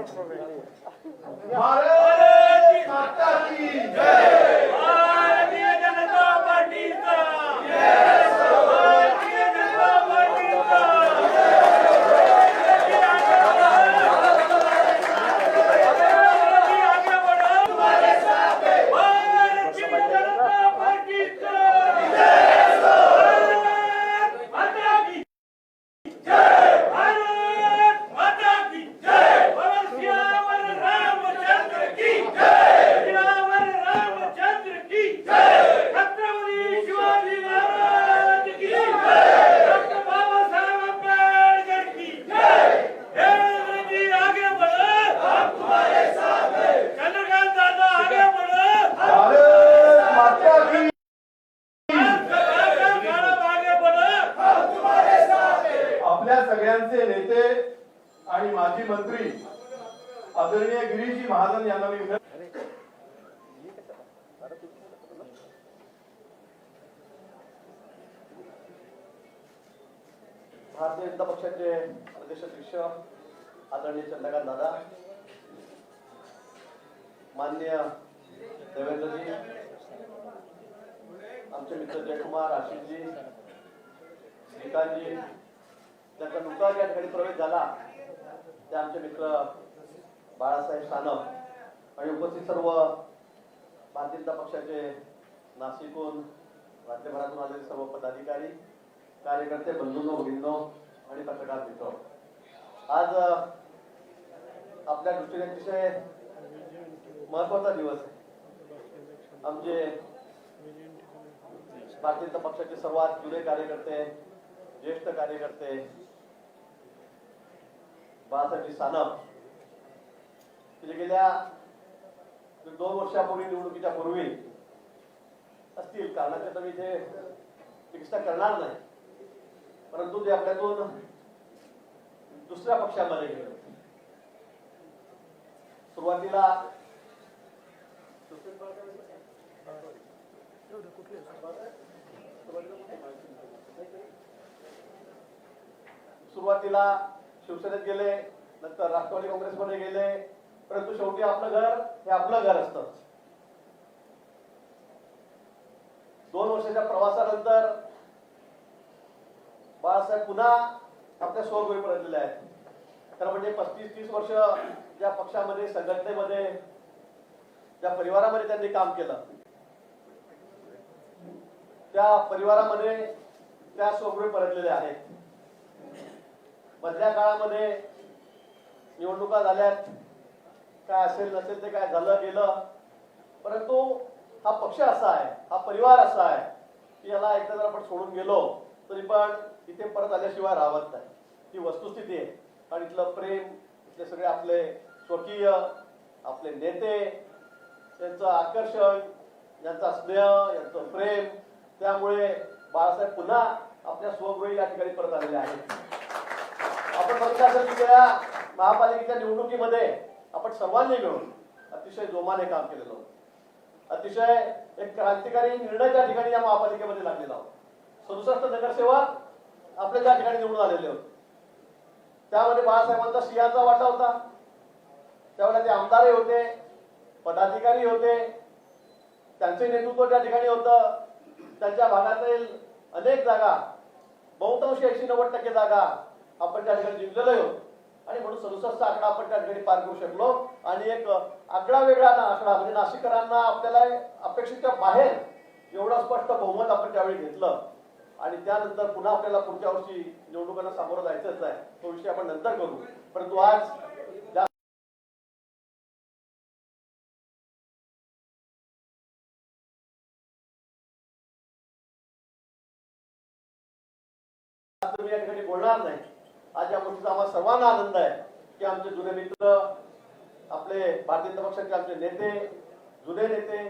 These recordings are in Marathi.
भारत माता की जय भारतीय जनता पार्टीचा भारतीय जनता पार्टीचा आगे बढ़ो भारतीय जनता पार्टीचा भारत माता की भारत माता की जय बोलो सियावर रामचंद्र की जय सियावर रामचंद्र की जय छत्रपती शिवाजी महाराज की जय डॉक्टर बाबासाहेब अम्बेडकर की जय देवेंद्र जी आगे बढ़ो हम तुम्हारे साथ हैं चंद्रकांत दादा आगे बढ़ो भारत माता की मैडम आगे बढ़ो आपल्या सगळ्यांचे नेते आणि माजी मंत्री आदरणीय गिरीजी महाजन यांना मी भारतीय जनता पक्षाचे प्रदेशाध्यक्ष आदरणीय चंद्रकांत दादा मान्य देवेंद्रजी आमचे मित्र जयकुमार आशिषजी श्रीकांतजी त्यांचा नुकताच या ठिकाणी प्रवेश झाला ते आमचे मित्र बाळासाहेब सानप आणि उपस्थित सर्व भारतीय जनता पक्षाचे नाशिकहून राज्यभरातून आलेले सर्व पदाधिकारी कार्यकर्ते बंधूंनो भगिनो आणि पत्रकार मित्र. आज आपल्या दृष्टीने अतिशय महत्त्वाचा दिवस आहे. आमचे भारतीय जनता पक्षाचे सर्वात जुने कार्यकर्ते ज्येष्ठ कार्यकर्ते बाळासाहेबजी सानप म्हणजे गेल्या दोन वर्षापूर्वी निवडणुकीच्या पूर्वी असतील कारण तर मी इथे चिकित्सा करणार नाही. परंतु ते आपल्यातून दुसऱ्या पक्षामध्ये गेलं. सुरुवातीला सुरुवातीला शिवसेनेत गेले नंतर राष्ट्रवादी काँग्रेसमध्ये गेले परंतु शेवटी आपलं घर हे आपलं घर असतं. दोन वर्षाच्या प्रवासानंतर बाळासाहेब पुन्हा आपल्या स्वगोळी परतलेले आहेत. तर म्हणजे पस्तीस तीस वर्ष ज्या पक्षामध्ये संघटनेमध्ये ज्या परिवारामध्ये त्यांनी काम केलं त्या परिवारामध्ये त्या स्वगृही परतलेल्या आहेत. मधल्या काळामध्ये निवडणुका झाल्यात. काय असेल नसेल ते काय झालं गेलं. परंतु हा पक्ष असा आहे हा परिवार असा आहे की याला एकदा जर आपण सोडून गेलो तरी पण इथे परत आल्याशिवाय राहत नाही. ही वस्तुस्थिती आहे. आणि इथलं प्रेम इथले सगळे आपले स्वकीय आपले नेते त्यांचं आकर्षण यांचा स्नेह यांचं प्रेम त्यामुळे बाळासाहेब पुन्हा आपल्या स्वगृही या ठिकाणी परत आलेले आहेत. आपण बघितलं असेल की महापालिकेच्या निवडणुकीमध्ये आपण सर्वांनी मिळून अतिशय जोमाने काम केलेलं होतं. अतिशय एक क्रांतिकारी निर्णय त्या ठिकाणी या महापालिकेमध्ये लागलेला होता. सदुसष्ट नगरसेवक आपल्या ज्या ठिकाणी निवडून आलेले होते. त्यामध्ये बाळासाहेबांचा सिंहाचा वाटा होता. त्यावेळेला ते आमदारही होते पदाधिकारी होते. त्यांचे नेतृत्व त्या ठिकाणी होतं. त्यांच्या भागातील अनेक जागा बहुतांशी एकशे नव्वद टक्के जागा आपण त्या ठिकाणी जिंकलेलो आहोत आणि म्हणून सदुसष्ट आकडा आपण त्या ठिकाणी पार करू शकलो. आणि एक आकडा वेगळा आकडा. म्हणजे नाशिककरांना आपल्याला अपेक्षेच्या बाहेर एवढं स्पष्ट बहुमत आपण त्यावेळी घेतलं. आणि त्यानंतर पुन्हा आपल्याला पुढच्या वर्षी निवडणुकांना सामोरं जायचंच आहे. तो विषय आपण नंतर करू. परंतु आज मी या ठिकाणी बोलणार नाही. आज या गोष्टीचा आम्हाला सर्वांना आनंद आहे की आमचे जुने मित्र आपले भारतीय जनता पक्षाचे आमचे नेते जुने नेते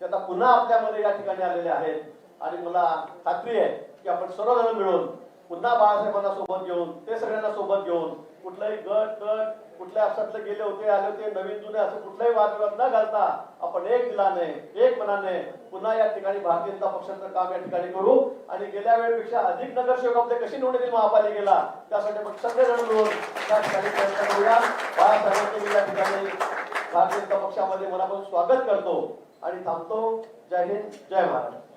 ते आता पुन्हा आपल्यामध्ये या ठिकाणी आलेले आहेत. आणि मला खात्री आहे की आपण सर्वजण मिळून पुन्हा बाळासाहेबांना सोबत घेऊन ते सगळ्यांना सोबत घेऊन कुठलाही गट गट कुठल्या अपसातले गेले होते आले होते नवीन जुने असं कुठलाही वादविवाद न घालता आपण एक दिलाने एक मनाने पुन्हा या ठिकाणी भारतीय जनता पक्षाचं काम या ठिकाणी करू. आणि गेल्या वेळेपेक्षा अधिक नगरसेवक आपले कशी निवडून येतील महापालिकेला? त्यासाठी आपण सगळेजण मिळून त्या ठिकाणी प्रयत्न करूया. बाळासाहेबांचे ठिकाणी भारतीय जनता पक्षामध्ये मनापासून स्वागत करतो. आणि थांबतो. जय हिंद जय महाराष्ट्र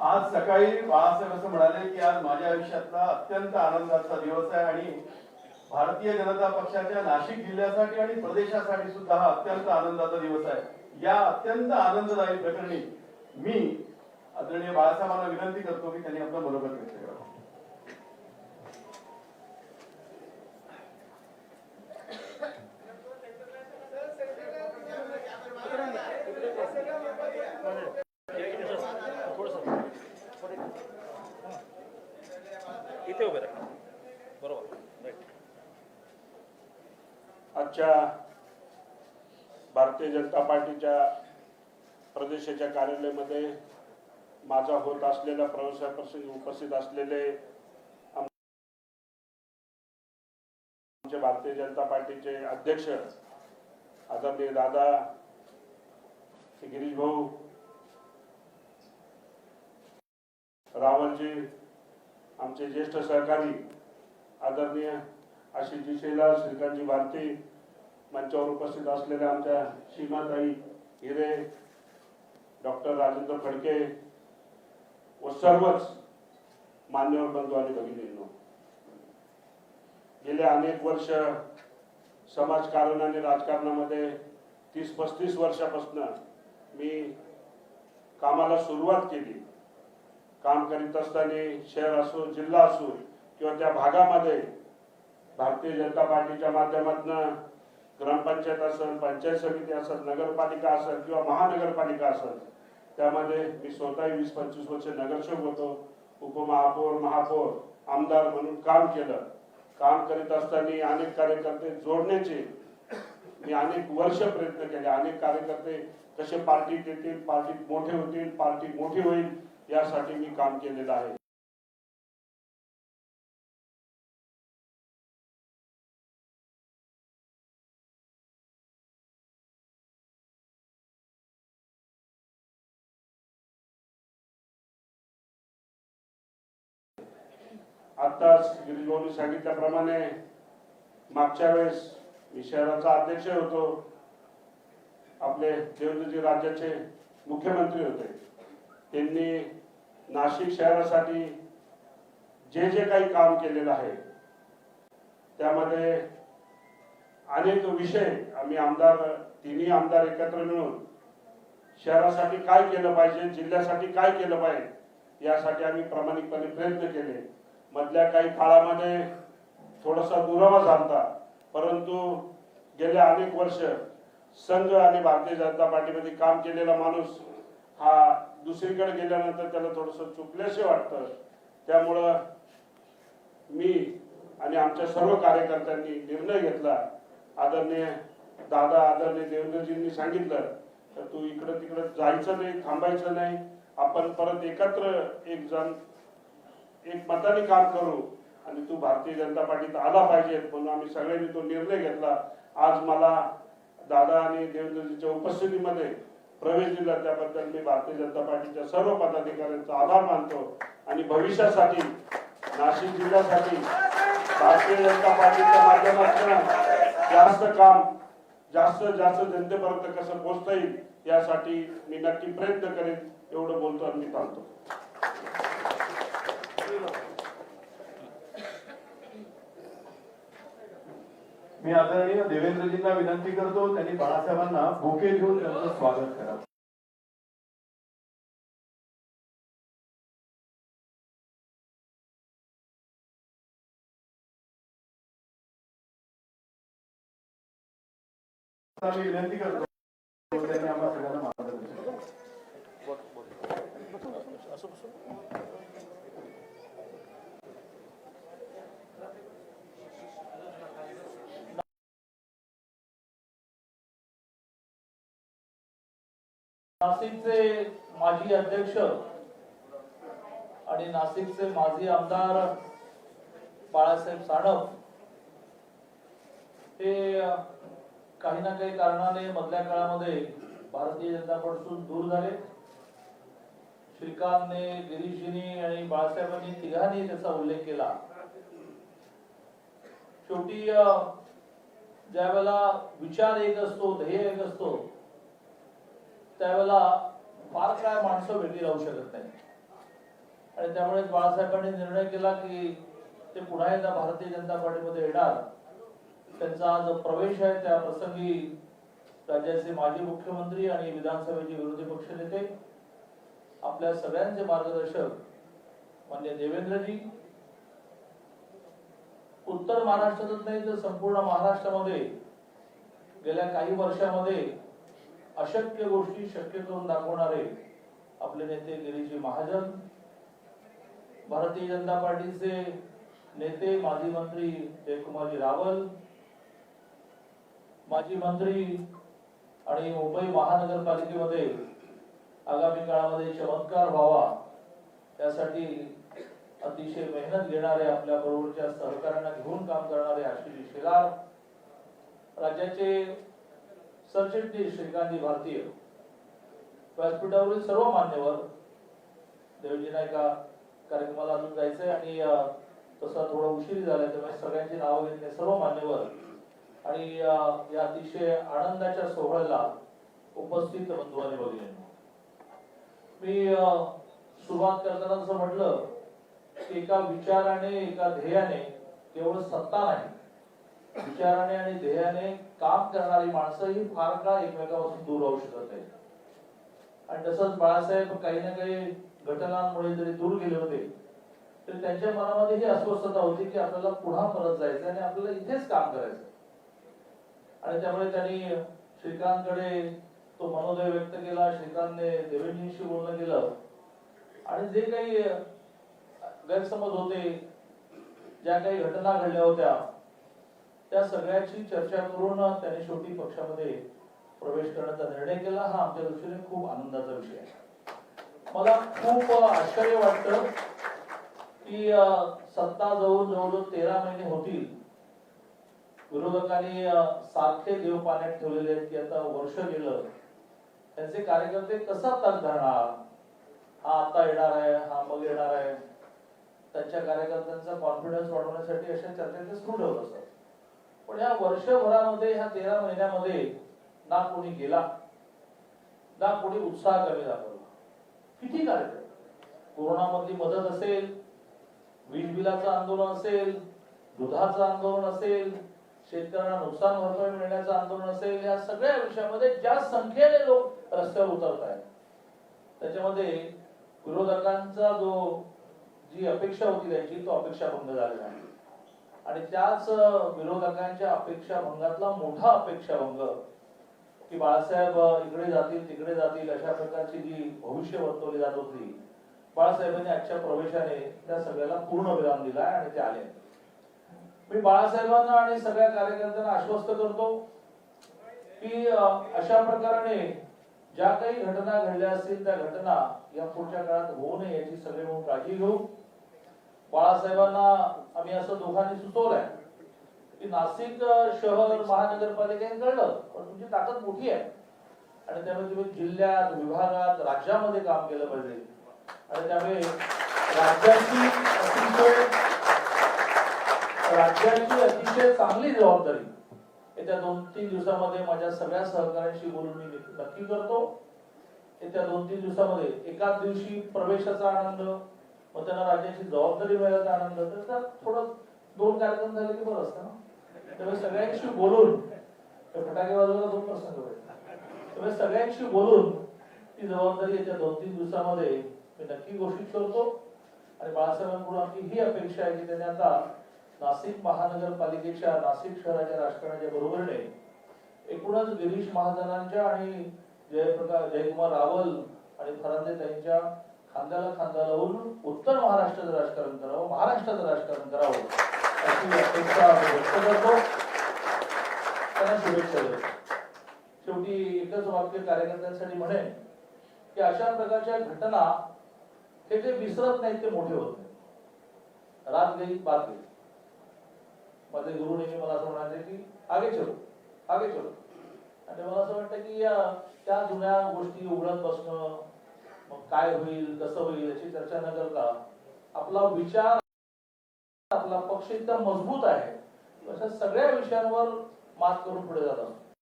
आज सकाळी बाळासाहेब असं म्हणाले की आज माझ्या आयुष्यातला अत्यंत आनंदाचा दिवस आहे आणि भारतीय जनता पक्षाच्या नाशिक जिल्ह्यासाठी आणि प्रदेशासाठी सुद्धा हा अत्यंत आनंदाचा दिवस आहे. या अत्यंत आनंददायी प्रकरणी मी आदरणीय बाळासाहेबांना विनंती करतो की त्यांनी आपलं मनोगत व्यक्त करावं इथे उभे राहा बरोबर राईट आजच्या भारतीय जनता पार्टीच्या प्रदेशाच्या कार्यालयामध्ये माझा होत असलेल्या प्रवेशाप्रसंगी उपस्थित असलेले आमचे भारतीय जनता पार्टीचे अध्यक्ष आदरणीय दादा गिरीश भाऊ रावलजी आमचे ज्येष्ठ सहकारी आदरणीय आशिषजी शेला श्रीकांतजी भारती मंचावर उपस्थित असलेल्या आमच्या सीमाताई हिरे डॉक्टर राजेंद्र फडके व सर्वच मान्यवर बंधू आणि भगिनींनो. गेले अनेक वर्ष समाजकारण आणि राजकारणामध्ये तीस पस्तीस वर्षापासून मी कामाला सुरुवात केली. काम करीत असताना शहर असो जिल्हा असो किंवा त्या भागामध्ये भारतीय जनता पार्टीच्या माध्यमातून ग्रामपंचायत असेल पंचायत समिती असेल नगरपालिका असेल किंवा महानगरपालिका असेल त्यामध्ये मी स्वतःही वीस पंचवीस वर्ष नगरसेवक होतो. उपमहापौर महापौर आमदार म्हणून काम केलं. काम करीत असताना अनेक कार्यकर्ते जोडण्याचे मी अनेक वर्ष प्रयत्न केले. अनेक कार्यकर्ते कसे पार्टीत येतील पार्टीत मोठे होतील पार्टी मोठी होईल यासाठी मी काम केलेलं आहे. आताच गिरीशभाऊनी सांगितल्याप्रमाणे मागच्या वेळेस मी शहराचा अध्यक्ष होतो. आपले देवेंद्रजी राज्याचे मुख्यमंत्री होते. त्यांनी नाशिक शहरासाठी जे जे काही काम केलेलं आहे त्यामध्ये अनेक विषय आम्ही आमदार तिन्ही आमदार एकत्र मिळून शहरासाठी काय केलं पाहिजे जिल्ह्यासाठी काय केलं पाहिजे यासाठी आम्ही प्रामाणिकपणे प्रयत्न केले. मधल्या काही काळामध्ये थोडासा दुरावा झाला परंतु गेल्या अनेक वर्ष संघ आणि भारतीय जनता पार्टीमध्ये काम केलेला माणूस हा दुसरीकडे गेल्यानंतर त्याला थोडस चुकल्याशे वाटतं. त्यामुळं मी आणि आमच्या सर्व कार्यकर्त्यांनी निर्णय घेतला. आदरणीय दादा आदरणीय देवेंद्रजींनी सांगितलं तर तू इकडं तिकडं जायचं नाही थांबायचं नाही. आपण परत एकत्र एक जण एक मताने काम करू आणि तू भारतीय जनता पार्टीत आला पाहिजे म्हणून आम्ही सगळ्यांनी तो निर्णय घेतला. आज मला दादा आणि देवेंद्रजीच्या उपस्थितीमध्ये प्रवेश दिला. त्याबद्दल मी भारतीय जनता पार्टीच्या सर्व पदाधिकाऱ्यांचा आभार मानतो. आणि भविष्यासाठी नाशिक जिल्ह्यासाठी भारतीय जनता पार्टीच्या माध्यमातून जास्त काम जास्त जास्त जनतेपर्यंत कसं पोहोचता येईल यासाठी मी नक्की प्रयत्न करेन. एवढं बोलतो आणि मी थांबतो. मी आदरणीय देवेंद्रजींना विनंती करतो त्यांनी बाळासाहेबांना बुके घेऊन त्यांचं स्वागत करावं मी विनंती करतो. त्यांनी आम्हाला सगळ्यांना मार्गदर्शन नाशिकचे माजी अध्यक्ष आणि नाशिकचे माजी आमदार बाळासाहेब सानप हे काही ना काही कारणाने मधल्या काळामध्ये भारतीय जनता पक्षातून दूर झाले. श्रीकांतने गिरीशिनी आणि बाळासाहेबांनी तिघांनी त्याचा उल्लेख केला. शेवटी ज्यावेळेला विचार एक असतो ध्येय एक असतो त्यावेळेला फार काय माणसं वेगळी राहू शकत नाही आणि त्यामुळे बाळासाहेबांनी निर्णय केला की ते पुन्हा एकदा भारतीय जनता पार्टीमध्ये येणार. त्यांचा जो प्रवेश आहे. त्या प्रसंगी राज्याचे माजी मुख्यमंत्री आणि विधानसभेचे विरोधी पक्ष नेते आपल्या सगळ्यांचे मार्गदर्शक मान्य देवेंद्रजी. उत्तर महाराष्ट्रातच नाही तर संपूर्ण महाराष्ट्रामध्ये गेल्या काही वर्षामध्ये अशक्य गोष्टी शक्य करून दाखवणारे आपले नेते गिरीजी महाजन भारतीय जनता पार्टीचे नेते माजी मंत्री जयकुमारजी रावल माजी मंत्री आणि मुंबई महानगरपालिकेमध्ये आगामी काळामध्ये चमत्कार व्हावा त्यासाठी अतिशय मेहनत घेणारे आपल्या बरोबरच्या सहकार्यांना घेऊन काम करणारे आशिष शेलार राज्याचे सरचिटणीस श्रीकांती भारतीय. व्यासपीठावरील सर्व मान्यवर देवजी नायका कार्यक्रमाला अजून जायचंय आणि तसा थोडा थोडं उशीर झालाय त्यामुळे सगळ्यांची नावं घेतले सर्व मान्यवर आणि या अतिशय आनंदाच्या सोहळ्याला उपस्थित बंधू आणि भगिनी मी सुरुवात करताना असं म्हटलं की एका विचाराने एका ध्येयाने केवळ सत्ता नाही विचाराने आणि ध्येयाने काम करणारी माणसं ही फार काळ एकमेकापासून दूर राहू शकत नाही आणि तसंच बाळासाहेब काही ना काही घटनांमुळे जरी दूर गेले होते तरी त्यांच्या मनामध्ये ही अस्वस्थता होती की आपल्याला पुन्हा परत जायचं आणि आपल्याला इथेच काम करायचं आणि त्यामुळे त्यांनी श्रीकांतकडे तो मनोदय व्यक्त केला श्रीकांतने देवेंद्रजींशी बोलणं केलं. आणि जे काही गैरसमज होते ज्या काही घटना घडल्या होत्या त्या सगळ्याची चर्चा करून त्यांनी शेवटी पक्षामध्ये प्रवेश करण्याचा निर्णय केला. हा आमच्या दृष्टीने खूप आनंदाचा विषय आहे. मला खूप आश्चर्य वाटतं की सत्ता जवळ जवळ तेरा महिने होतील. विरोधकांनी सारखे देव पाण्यात ठेवलेले आहेत की आता वर्ष गेलं. त्यांचे कार्यकर्ते कसा तग धरणार? हा आता येणार आहे हा मग येणार आहे. त्यांच्या कार्यकर्त्यांचा कॉन्फिडन्स वाढवण्यासाठी अशा चर्चा ते सुरू ठेवत असतात. पण या वर्षभरामध्ये ह्या तेरा महिन्यामध्ये ना कोणी गेला? ना कोणी उत्साह कमी दाखवला? किती कार्यक्रम? कोरोनामधली मदत असेल वीज बिलाचं आंदोलन असेल दुधाचं आंदोलन असेल शेतकऱ्यांना नुकसान भरपाई मिळण्याचं आंदोलन असेल या सगळ्या विषयामध्ये ज्या संख्येने लोक रस्त्यावर उतरत आहेत त्याच्यामध्ये विरोधकांचा जो जी अपेक्षा होती त्यांची तो अपेक्षा भंग झालेला आहे आणि त्याच विरोधकांच्या अपेक्षा भंगातला मोठा अपेक्षा भंग की बाळासाहेब इकडे जातील तिकडे जातील अशा प्रकारची जी भविष्य वर्तवली जात होती बाळासाहेबांनी आजच्या प्रवेशाने त्या सगळ्याला पूर्ण विराम दिला आणि ते आले. मी बाळासाहेबांना आणि सगळ्या कार्यकर्त्यांना आश्वस्त करतो की अशा प्रकाराने ज्या काही घटना घडल्या असतील त्या घटना या पुढच्या काळात होऊ नये याची सगळे म्हणून काळजी घेऊ. बाळासाहेबांना आम्ही असं दोघांनी सुचवलंय. की नाशिक शहर महानगरपालिकेने कळलं पण तुमची ताकद मोठी आहे. आणि त्यामुळे तुम्ही जिल्ह्यात विभागात राज्यामध्ये काम केलं पाहिजे. आणि त्यामुळे राज्याची अतिशय राज्याची अतिशय चांगली जबाबदारी येत्या दोन तीन दिवसामध्ये माझ्या सगळ्या सहकाऱ्यांशी बोलून मी नक्की करतो. येत्या दोन तीन दिवसामध्ये एकाच दिवशी प्रवेशाचा आनंद मग त्यांना राज्याची जबाबदारी मिळाल्याचा आनंद तर त्यात थोडं दोन कार्यक्रम झाले की बरं असतं ना? त्यामुळे सगळ्यांशी बोलून फटाके वाजवायला दोन प्रसंग होईल त्यामुळे सगळ्यांशी बोलून ती जबाबदारी याच्या दोन तीन दिवसामध्ये मी नक्की घोषित करतो. आणि बाळासाहेबांकडून आमची ही अपेक्षा आहे की त्यांनी आता नाशिक महानगरपालिकेच्या नाशिक शहराच्या राजकारणाच्या बरोबरीने एकूणच गिरीश महाजनांच्या आणि जयप्रकाश जयकुमार रावल आणि फरांदे त्यांच्या खांद्याला खांदा लावून उत्तर महाराष्ट्राचं राजकारण करावं महाराष्ट्राचं राजकारण करावं अशी अपेक्षा व्यक्त करतो. त्यांना शुभेच्छा देतो. शेवटी एकच वाक्य कार्यकर्त्यांसाठी म्हणेन की अशा प्रकारच्या घटना हे जे विसरत नाहीत ते मोठे होत नाही रात गेली बात गेली माझे गुरु नेहमी मला असं म्हणायचे की आगे चलो आगे चलो. आणि मला असं वाटतं की त्या जुन्या गोष्टी उघडत बसणं मग काय होईल कसं होईल याची चर्चा न करता आपला विचार आपला पक्ष एकदम मजबूत आहे. अशा सगळ्या विषयांवर मात करून पुढे जात असतो.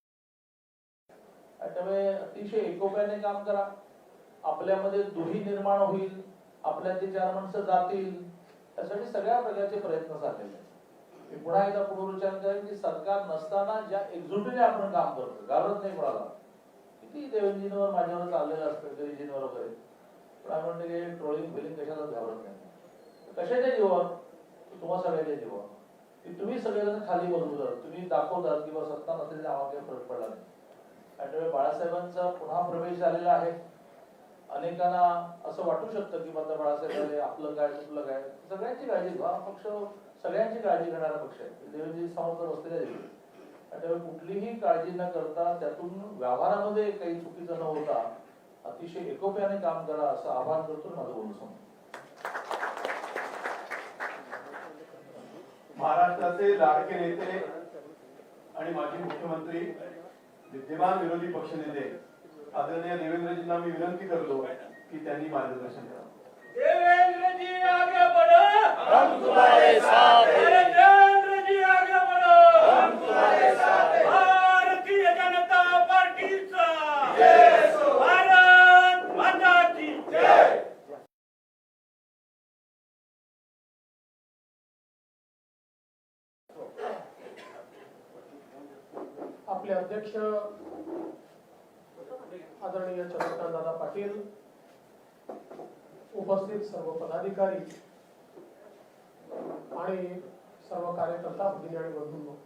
त्यामुळे अतिशय एकोप्याने काम करा. आपल्यामध्ये दुही निर्माण होईल आपल्यातली चार माणसं जातील त्यासाठी सगळ्या प्रकारचे प्रयत्न चाललेले आहेत. मी पुन्हा एकदा पुनरुच्चार करेन की सरकार नसताना ज्या एकजुटीने आपण काम करतो घाबरत नाही कोणाला. किती देवेंजींवर माझ्यावर चाललेलं असतं गिरीजींवर वगैरे? पण आम्ही म्हणतो की ट्रोलिंग फिलिंग कशाला घाबरत नाही? कशाच्या जीवन तुम्हा सगळ्याच्या जीवन की तुम्ही सगळेजण खाली बघून तुम्ही दाखवतात किंवा सत्ता नसेल आम्हाला काही फरक पडला नाही. त्यामुळे बाळासाहेबांचा पुन्हा प्रवेश झालेला आहे. अनेकांना असं वाटू शकतं की आता बाळासाहेब आपलं काय कुठलं काय? सगळ्यांची काळजी घ्या. हा पक्ष सगळ्यांची काळजी घेणारा पक्ष आहे. देवेंद्रजी समोर असलेल्या देवी त्यामुळे कुठलीही काळजी न करता त्यातून व्यवहारामध्ये काही चुकीचं न होता अतिशय एकोप्याने काम करा असं आवाहन करतो माझं बोलणं समोर महाराष्ट्राचे लाडके नेते आणि माजी मुख्यमंत्री विद्यमान विरोधी पक्षनेते आदरणीय देवेंद्रजींना मी विनंती करतो की त्यांनी मार्गदर्शन करावं देवेंद्र जी आगे बढ़ो. हम तुम्हारे साथ देवेंद्र जी आगे बढ़ो हम तुम्हारे साथ भारतीय जनता पार्टीचा भारत माता की जय आपले अध्यक्ष आदरणीय चंद्रकांत दादा पाटील उपस्थित सर्व पदाधिकारी आणि सर्व कार्यकर्ता भगिनी आणि बंधूंनो.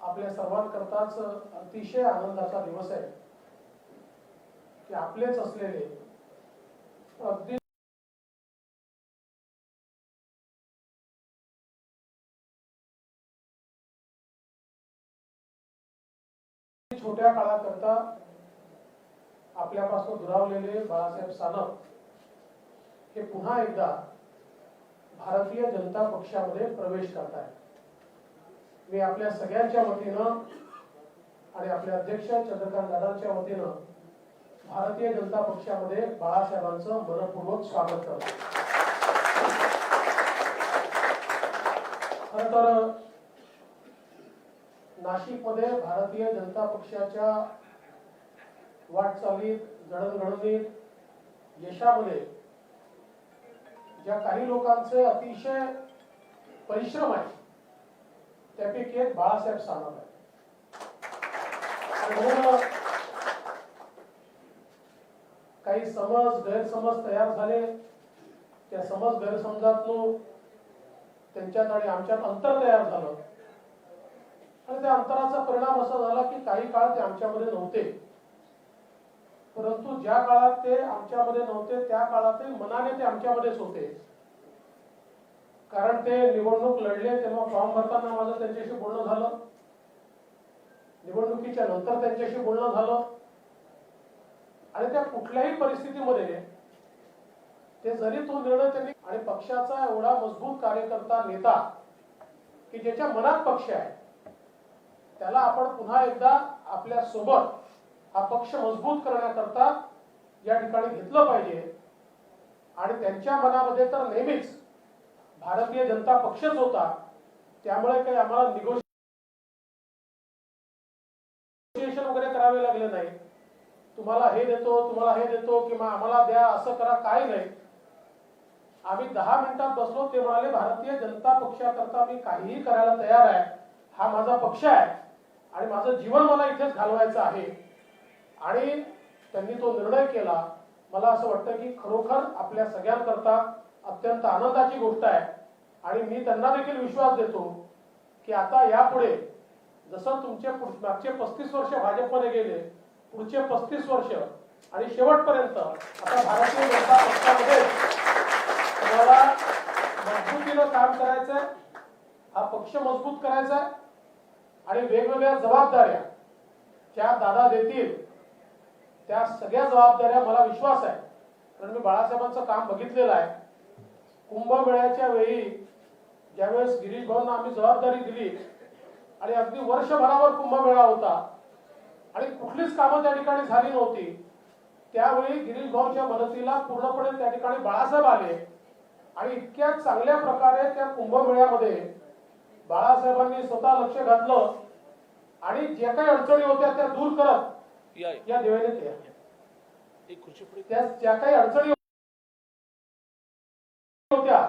आपल्या सर्वांकरताच अतिशय आनंदाचा दिवस आहे की आपलेच असलेले छोट्या काळाकरता आपल्यापासून दुरावलेले बाळासाहेब सानप हे पुन्हा एकदा भारतीय जनता पक्षामध्ये प्रवेश करत करताय मी आपल्या सगळ्यांच्या वतीनं आणि आपले अध्यक्ष चंद्रकांत दादांच्या वतीनं भारतीय जनता पक्षामध्ये बाळासाहेबांचं मनपूर्वक स्वागत करतो. खर तर नाशिकमध्ये भारतीय जनता पक्षाच्या वाटचालीत जडणघडणीत यशामध्ये ज्या काही लोकांचे अतिशय परिश्रम आहे त्यापैकी एक बाळासाहेब सानप आहे म्हणून काही समज गैरसमज तयार झाले. त्या समज गैरसमजातून त्यांच्यात आणि आमच्यात अंतर तयार झालं. आणि त्या अंतराचा परिणाम असा झाला की काही काळ ते आमच्यामध्ये नव्हते. परंतु ज्या काळात ते आमच्यामध्ये नव्हते त्या काळात मनाने ते आमच्यामध्येच होते. कारण ते निवडणूक लढले तेव्हा फॉर्म भरताना माझं त्यांच्याशी बोलणं झालं. निवडणुकीच्या नंतर त्यांच्याशी बोलणं झालं. आणि त्या कुठल्याही परिस्थितीमध्ये ते जरी तो निर्णय त्यांनी आणि पक्षाचा एवढा मजबूत कार्यकर्ता नेता की ज्याच्या मनात पक्ष आहे त्याला आपण पुन्हा एकदा आपल्यासोबत हा पक्ष मजबूत करण्याकरता या ठिकाणी घेतलं पाहिजे. आणि त्यांच्या मनामध्ये तर नेहमीच भारतीय जनता पक्षच होता. त्यामुळे काही आम्हाला निगोशिएशन वगैरे करावे लागले नाही. तुम्हाला हे देतो तुम्हाला हे देतो किंवा आम्हाला द्या असं करा काय नाही. आम्ही दहा मिनिटात बसलो ते म्हणाले भारतीय जनता पक्षाकरता मी काहीही करायला तयार आहे. हा माझा पक्ष आहे. आणि माझं जीवन मला इथेच घालवायचं आहे. आणि त्यांनी तो निर्णय केला. मला असं वाटतं की खरोखर आपल्या सगळ्यांकरता अत्यंत आनंदाची गोष्ट आहे. आणि मी त्यांना देखील विश्वास देतो की आता यापुढे जसं तुमचे पुढ- मागचे पस्तीस वर्ष भाजपमध्ये गेले पुढचे पस्तीस वर्ष आणि शेवटपर्यंत आता भारतीय जनता पक्षामध्ये तुम्हाला मजबूतीनं काम करायचंय हा पक्ष मजबूत करायचा आहे आणि वेगवेगळ्या जबाबदाऱ्या त्या दादा देतील त्या सगळ्या जबाबदाऱ्या मला विश्वास आहे. कारण मी बाळासाहेबांचं काम बघितलेलं आहे. कुंभमेळ्याच्या वेळी ज्यावेळेस गिरीश भाऊंना आम्ही जबाबदारी दिली आणि अगदी वर्षभरावर कुंभमेळा होता आणि कुठलीच कामं त्या ठिकाणी झाली नव्हती त्यावेळी गिरीश भाऊच्या मदतीला पूर्णपणे त्या ठिकाणी बाळासाहेब आले आणि इतक्या चांगल्या प्रकारे त्या कुंभमेळ्यामध्ये बाळासाहेबांनी स्वतः लक्ष घातलं आणि जे काही अडचणी होत्या त्या दूर करत या केल्या. ज्या काही अडचणी होत्या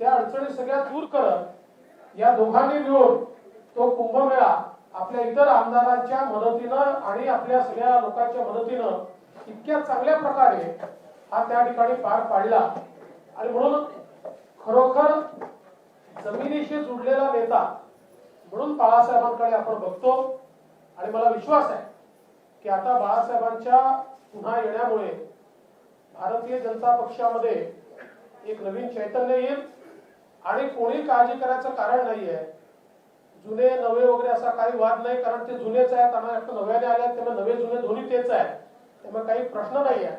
त्या अडचणी सगळ्या दूर करत या दोघांनी मिळून तो कुंभमेळा आपल्या इतर आमदारांच्या मदतीनं आणि आपल्या सगळ्या लोकांच्या मदतीनं इतक्या चांगल्या प्रकारे हा त्या ठिकाणी पार पाडला. आणि म्हणून खरोखर जमिनीशी जुडलेला नेता म्हणून बाळासाहेबांकडे आपण बघतो. आणि मला विश्वास आहे की आता बाळासाहेबांच्या पुन्हा येण्यामुळे भारतीय जनता पक्षामध्ये एक नवीन चैतन्य येईल. आणि कोणी काळजी करायचं कारण नाहीये. जुने नवे वगैरे असा काही वाद नाही कारण ते जुनेच आहेत. आणि आता नव्याने आले आहेत त्यामुळे नवे जुने दोन्ही तेच आहेत. त्यामुळे काही प्रश्न नाही आहे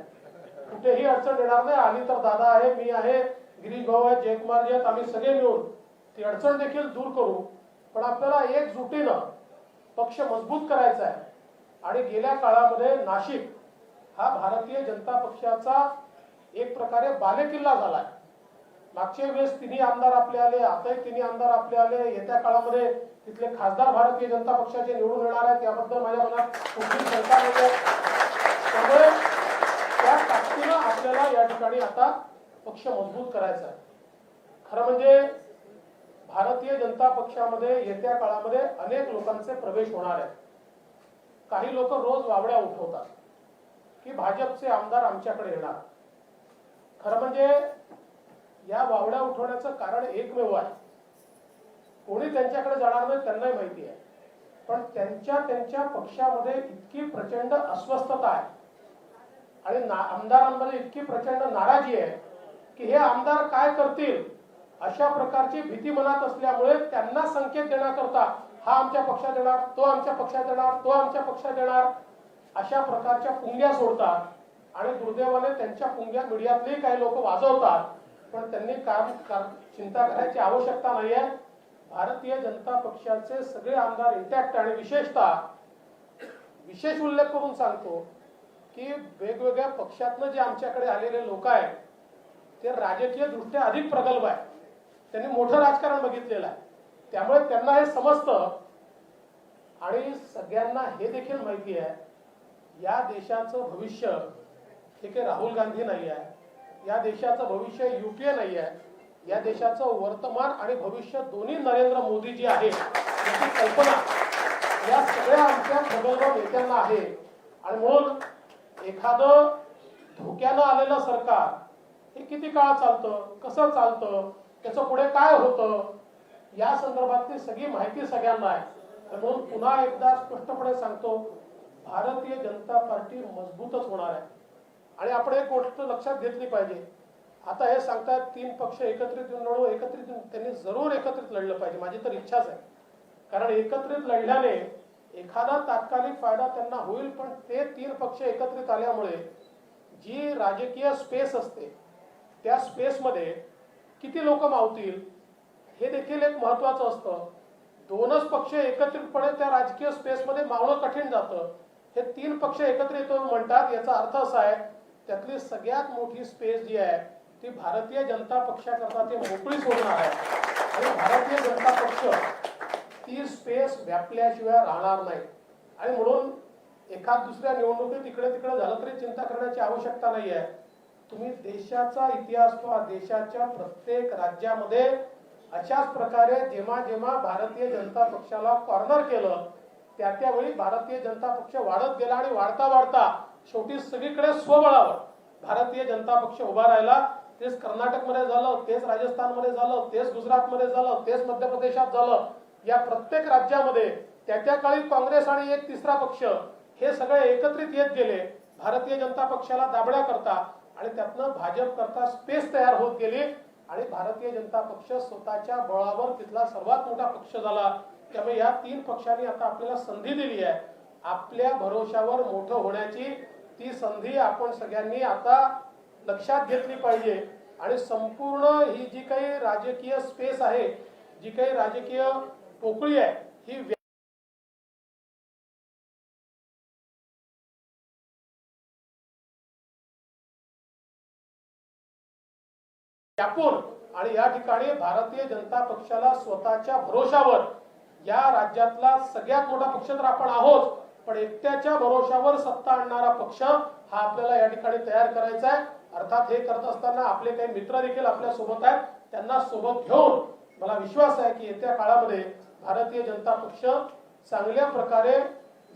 कुठेही अडचण येणार नाही. आली तर दादा आहे मी आहे गिरीश भाऊ आहे जयकुमारजी आहेत आम्ही सगळे मिळून ती अडचण देखील दूर करू. पण आपल्याला एकजुटीनं पक्ष मजबूत करायचा आहे. आणि गेल्या काळामध्ये नाशिक हा भारतीय जनता पक्षाचा एक प्रकारे बालेकिल्ला झालाय. मागच्या वेळेस तिन्ही आमदार आपले आले आताही तिन्ही आमदार आपले आले. येत्या काळामध्ये तिथले खासदार भारतीय जनता पक्षाचे निवडून येणार आहेत. याबद्दल माझ्या मनात कुठली शंका नाही त्यामुळे त्या ताकदीनं आपल्याला या ठिकाणी आता पक्ष मजबूत करायचा आहे. खरं म्हणजे भारतीय जनता पक्षामध्ये येत्या काळामध्ये अनेक लोकांचे प्रवेश होणार आहेत. काही लोक रोज वावड्या उठवतात की भाजपचे आमदार आमच्याकडे येणार. खरं म्हणजे या वावड्या उठवण्याचं कारण एकमेव आहे. कोणी त्यांच्याकडे जाणार नाही त्यांनाही माहिती आहे. पण त्यांच्या त्यांच्या पक्षामध्ये इतकी प्रचंड अस्वस्थता आहे. आणि ना- आमदारांमध्ये इतकी प्रचंड नाराजी आहे की हे आमदार काय करतील? अशा प्रकारची भीती मनात असल्यामुळे त्यांना संकेत देण्याकरता हा आमच्या पक्षात येणार तो आमच्या पक्षात येणार तो आमच्या पक्षात येणार अशा प्रकारच्या पुंग्या सोडतात. आणि दुर्दैवाने त्यांच्या पुंग्या मीडियातलेही काही लोक वाजवतात. पण त्यांनी काम काम- चिंता करायची आवश्यकता नाही आहे भारतीय जनता पक्षाचे सगळे आमदार इंटॅक्ट आणि विशेषतः विशेष उल्लेख करून सांगतो की वेगवेगळ्या पक्षातनं जे आमच्याकडे आलेले लोक आहेत ते राजकीय दृष्ट्या अधिक प्रगल्भ आहे त्यांनी मोठं राजकारण बघितलेलं आहे. त्यामुळे त्यांना हे समजतं. आणि सगळ्यांना हे देखील माहिती आहे या देशाचं भविष्य हे काही राहुल गांधी नाही आहे. या देशाचं भविष्य युपीए नाही आहे. या देशाचं वर्तमान आणि भविष्य दोन्ही नरेंद्र मोदीजी आहे याची कल्पना या सगळ्या आमच्या प्रगल्भ नेत्यांना आहे. आणि म्हणून एखादं धोक्यानं आलेलं सरकार हे किती काळ चालतं कसं चालतं त्याचं पुढे काय होतं? या संदर्भातली सगळी माहिती सगळ्यांना आहे. म्हणून पुन्हा एकदा स्पष्टपणे सांगतो भारतीय जनता पार्टी मजबूतच होणार आहे. आणि आपण एक गोष्ट लक्षात घेतली पाहिजे. आता हे सांगतात तीन पक्ष एकत्रित येऊन लढू एकत्रित येऊन त्यांनी जरूर एकत्रित लढलं पाहिजे. माझी तर इच्छाच आहे. कारण एकत्रित लढल्याने एखादा तात्कालिक फायदा त्यांना होईल पण ते तीन पक्ष एकत्रित आल्यामुळे जी राजकीय स्पेस असते त्या स्पेसमध्ये किती लोक मावतील हे देखील एक महत्वाचं असतं. दोनच पक्ष एकत्रितपणे त्या राजकीय स्पेसमध्ये मावणं कठीण जातं. हे तीन पक्ष एकत्र येतो म्हणतात याचा अर्थ असा आहे त्यातली सगळ्यात मोठी स्पेस जी आहे ती भारतीय जनता पक्षाकरता ते मोकळी सोडणार आहे. आणि भारतीय जनता पक्ष ती स्पेस व्यापल्याशिवाय राहणार नाही. आणि म्हणून एखाद दुसऱ्या निवडणुकीत इकडे तिकडे झालं तरी चिंता करण्याची आवश्यकता नाही आहे तुम्ही देशाचा इतिहास पहा देशाच्या प्रत्येक राज्यामध्ये अशाच प्रकारे जेव्हा जेव्हा भारतीय जनता पक्षाला कॉर्नर केलं त्या त्यावेळी भारतीय जनता पक्ष वाढत गेला आणि वाढता वाढता शेवटी सगळीकडे स्वबळावर भारतीय जनता पक्ष उभा राहिला. तेच कर्नाटकमध्ये झालं तेच राजस्थानमध्ये झालं तेच गुजरातमध्ये झालं तेच मध्य प्रदेशात झालं. या प्रत्येक राज्यामध्ये त्या त्या काळी काँग्रेस आणि एक तिसरा पक्ष हे सगळे एकत्रित येत गेले. भारतीय जनता पक्षाला दाबड्या करता आणि त्यातनं भाजप करता स्पेस तयार होत गेली. आणि भारतीय जनता पक्ष स्वतःच्या बळावर तिथला सर्वात मोठा पक्ष झाला. त्यामुळे या तीन पक्षांनी आता आपल्याला संधी दिली आहे. आपल्या भरोशावर मोठं होण्याची ती संधी आपण सगळ्यांनी आता लक्षात घेतली पाहिजे. आणि संपूर्ण ही जी काही राजकीय स्पेस आहे जी काही राजकीय पोकळी आहे ही व्या- आणि या ठिकाणी भारतीय जनता पक्षाला स्वतःच्या भरोशावर या राज्यातला सगळ्यात मोठा पक्ष तर आपण आहोत पण एकट्याच्या भरोशावर सत्ता आणणारा पक्ष हा आपल्याला या ठिकाणी तयार करायचा आहे. अर्थात हे करत असताना आपले काही मित्र देखील आपल्यासोबत आहेत. त्यांना सोबत घेऊन मला विश्वास आहे की येत्या काळामध्ये भारतीय जनता पक्ष चांगल्या प्रकारे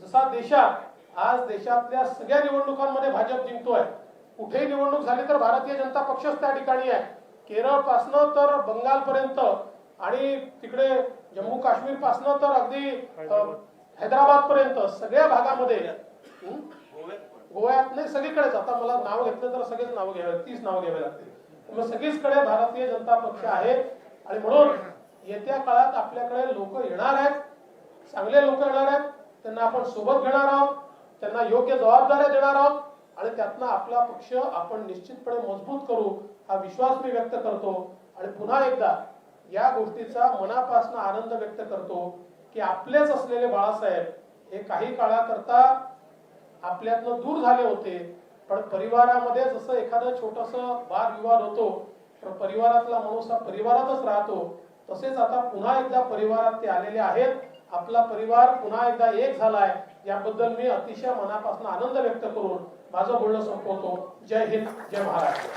जसा देशात आज देशातल्या सगळ्या निवडणुकांमध्ये भाजप जिंकतोय. कुठेही निवडणूक झाली तर भारतीय जनता पक्षच त्या ठिकाणी आहे. केरळ तर बंगाल पर्यंत आणि तिकडे जम्मू काश्मीर पासनं तर अगदी हैदराबाद पर्यंत सगळ्या भागामध्ये. गोव्यात नाही सगळीकडेच. आता मला नाव घेतलं तर सगळेच नावं घ्यावे तीस नाव घ्यावे लागतील. त्यामुळे सगळीचकडे भारतीय जनता पक्ष आहे. आणि म्हणून येत्या काळात आपल्याकडे लोक येणार आहेत. चांगले लोक येणार आहेत. त्यांना आपण सोबत घेणार आहोत. त्यांना योग्य जबाबदाऱ्या देणार आहोत. आणि त्यातनं आपला पक्ष आपण निश्चितपणे मजबूत करू हा विश्वास मी व्यक्त करतो. आणि पुन्हा एकदा या गोष्टीचा मनापासून आनंद व्यक्त करतो की आपलेच असलेले बाळासाहेब हे काही काळाकरता आपल्यातनं दूर झाले होते. पण परिवारामध्ये जसं एखादं छोटस वादविवाद होतो तर परिवारातला माणूस हा परिवारातच राहतो. तसेच आता पुन्हा एकदा परिवारात ते आलेले आहेत. आपला परिवार पुन्हा एकदा एक झालाय याबद्दल मी अतिशय मनापासून आनंद व्यक्त करून माझं बोलणं संपवतो. जय हिंद जय महाराष्ट्र.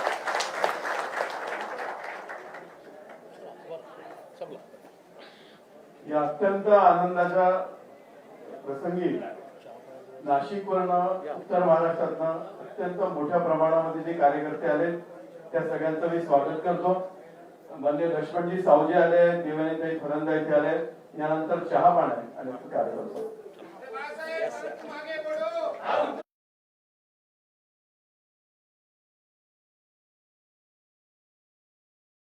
या अत्यंत आनंदाच्या प्रसंगी नाशिकवरनं उत्तर महाराष्ट्रातनं अत्यंत मोठ्या प्रमाणामध्ये जे कार्यकर्ते आले त्या सगळ्यांचं मी स्वागत करतो. मान्य लक्ष्मणजी सावजी आले देवानीताई फरंदा इथे आले यानंतर चहा पाणी आणि कार्यक्रम